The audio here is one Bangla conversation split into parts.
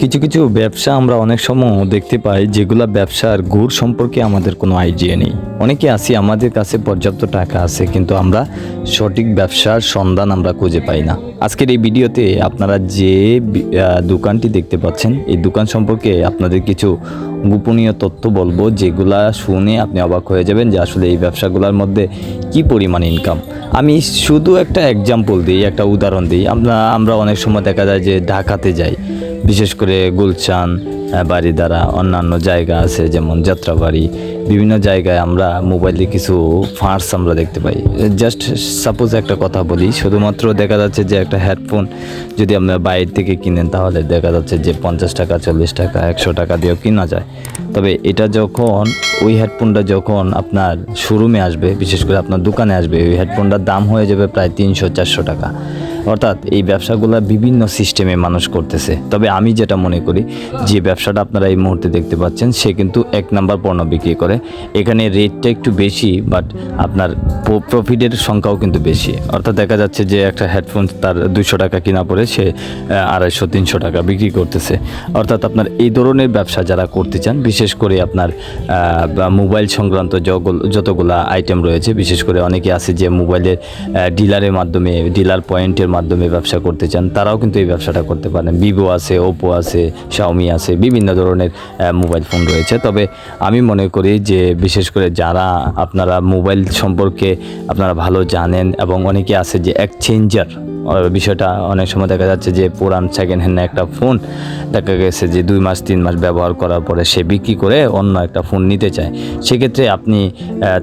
কিছু কিছু ব্যবসা আমরা অনেক সময় দেখতে পাই যেগুলা ব্যবসার গুড় সম্পর্কে আমাদের কোনো আইডিয়া নেই। অনেকে আছি, আমাদের কাছে পর্যাপ্ত টাকা আছে, কিন্তু আমরা সঠিক ব্যবসার সন্ধান আমরা খুঁজে পাই না। আজকের এই ভিডিওতে আপনারা যে দোকানটি দেখতে পাচ্ছেন, এই দোকান সম্পর্কে আপনাদের কিছু গোপনীয় তথ্য বলব, যেগুলা শুনে আপনি অবাক হয়ে যাবেন যে আসলে এই ব্যবসাগুলোর মধ্যে কি পরিমাণ ইনকাম আমি শুধু একটা এক্সাম্পল দিই, একটা উদাহরণ দিই। আমরা আমরা অনেক সময় দেখা যায় যে ঢাকাতে যাই। বিশেষ করে গুলচান আহ, বাড়িধারা অন্যান্য জায়গা আছে যেমন যাত্রাবাড়ি। বিভিন্ন জায়গায় আমরা মোবাইলে কিছু ফাঁস আমরা দেখতে পাই। জাস্ট সাপোজ একটা কথা বলি শুধুমাত্র দেখা যাচ্ছে যে একটা হেডফোন যদি আপনার বাইরে থেকে কিনেন তাহলে দেখা যাচ্ছে যে পঞ্চাশ টাকা চল্লিশ টাকা একশো টাকা দিয়েও কেনা যায়। তবে এটা যখন ওই হেডফোনটা যখন আপনার শোরুমে আসবে বিশেষ করে আপনার দোকানে আসবে ওই হেডফোনটার দাম হয়ে যাবে প্রায় তিনশো চারশো টাকা। অর্থাৎ এই ব্যবসাগুলো বিভিন্ন সিস্টেমে মানুষ করতেছে। তবে আমি যেটা মনে করি, যে ব্যবসাটা আপনারা এই মুহূর্তে দেখতে পাচ্ছেন, সে কিন্তু এক নাম্বার পণ্য বিক্রি করে। এখানে রেটটা একটু বেশি বাট আপনার প্রফিটের সংখ্যাও কিন্তু বেশি। অর্থাৎ দেখা যাচ্ছে যে একটা হেডফোন তার দুশো টাকা কিনা পড়ে, সে আড়াইশো, তিনশো টাকা বিক্রি করতেছে। অর্থাৎ আপনার এই ধরনের ব্যবসা যারা করতে চান, বিশেষ করে আপনার মোবাইল সংক্রান্ত যতগুলা আইটেম রয়েছে, বিশেষ করে অনেকে আছে যে মোবাইলের ডিলারের মাধ্যমে ডিলার পয়েন্টের মাধ্যমে ব্যবসা করতে চান, তারাও কিন্তু এই ব্যবসাটা করতে পারেন। ভিভো আছে ওপো আছে শাওমি আছে, বিভিন্ন ধরনের মোবাইল ফোন রয়েছে। তবে আমি মনে করি যে, বিশেষ করে যারা আপনারা মোবাইল সম্পর্কে আপনারা ভালো জানেন এবং অনেকে আছে যে এক্সচেঞ্জার বিষয়টা অনেক সময় দেখা যাচ্ছে যে, পুরান সেকেন্ড হ্যান্ড একটা ফোন দেখা গেছে যে, দুই মাস, তিন মাস ব্যবহার করার পরে সে বিক্রি করে অন্য একটা ফোন নিতে চায়। সেক্ষেত্রে আপনি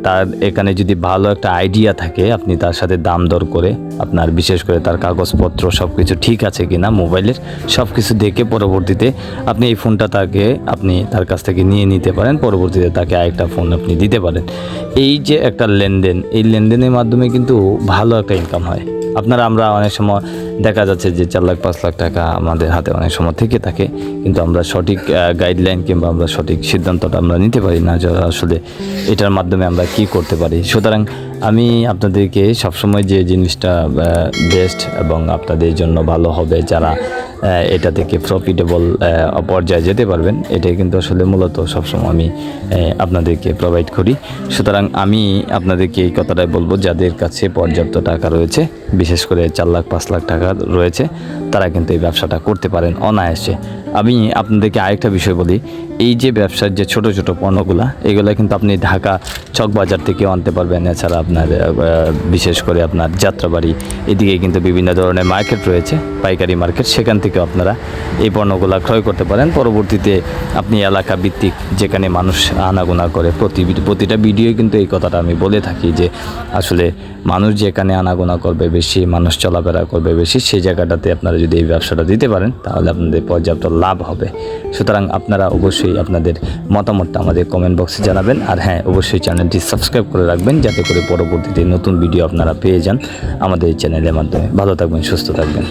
তার এখানে যদি ভালো একটা আইডিয়া থাকে, আপনি তার সাথে দাম দর করে আপনার, বিশেষ করে তার কাগজপত্র সব কিছু ঠিক আছে কি না মোবাইলের সব কিছু দেখে পরবর্তীতে আপনি এই ফোনটা তাকে, আপনি তার কাছ থেকে নিয়ে নিতে পারেন, পরবর্তীতে তাকে আরেকটা ফোন আপনি দিতে পারেন। এই যে একটা লেনদেন, এই লেনদেনের মাধ্যমে কিন্তু ভালো একটা ইনকাম হয়। আপনারা, আমরা অনেক সময় দেখা যাচ্ছে যে চার লাখ, পাঁচ লাখ টাকা আমাদের হাতে অনেক সময় থেকে থাকে, কিন্তু আমরা সঠিক গাইডলাইন কিংবা আমরা সঠিক সিদ্ধান্তটা আমরা নিতে পারি না যে আসলে এটার মাধ্যমে আমরা কি করতে পারি। সুতরাং আমি আপনাদেরকে সবসময় যে জিনিসটা বেস্ট এবং আপনাদের জন্য ভালো হবে যারা এটা থেকে প্রফিটেবল পর্যায়ে যেতে পারবেন। এটাই কিন্তু আসলে মূলত সবসময় আমি আপনাদেরকে প্রোভাইড করি। সুতরাং আমি আপনাদেরকে এই কথাটাই বলব, যাদের কাছে পর্যাপ্ত টাকা রয়েছে, বিশেষ করে চার লাখ, পাঁচ লাখ টাকা রয়েছে, তারা কিন্তু এই ব্যবসাটা করতে পারেন অনায়াসে। আমি আপনাদেরকে আরেকটা বিষয় বলি। এই যে ব্যবসার যে ছোট ছোট পণ্যগুলো, এগুলো কিন্তু আপনি ঢাকা চকবাজার থেকেও আনতে পারবেন। এছাড়া আপনার বিশেষ করে আপনার যাত্রাবাড়ি, এদিকে কিন্তু বিভিন্ন ধরনের মার্কেট রয়েছে, পাইকারি মার্কেট। সেখান থেকেও আপনারা এই পণ্যগুলো ক্রয় করতে পারেন। পরবর্তীতে আপনি এলাকা ভিত্তিক যেখানে মানুষ আনাগোনা করে, প্রতি প্রতিটা ভিডিওই কিন্তু এই কথাটা আমি বলে থাকি যে, আসলে মানুষ যেখানে আনাগোনা করবে, বেশি মানুষ চলাফেরা করবে, বেশি সেই জায়গাটাতে আপনারা যদি এই ব্যবসাটা দিতে পারেন, তাহলে আপনাদের পর্যাপ্ত লাভ হবে। সুতরাং আপনারা অবশ্যই আপনাদের মতামতটা আমাদের কমেন্ট বক্সে জানাবেন। আর হ্যাঁ অবশ্যই চ্যানেলটি সাবস্ক্রাইব করে রাখবেন যাতে করে পরবর্তীতে নতুন ভিডিও আপনারা পেয়ে যান আমাদের এই চ্যানেলের মাধ্যমে। ভালো থাকবেন, সুস্থ থাকবেন।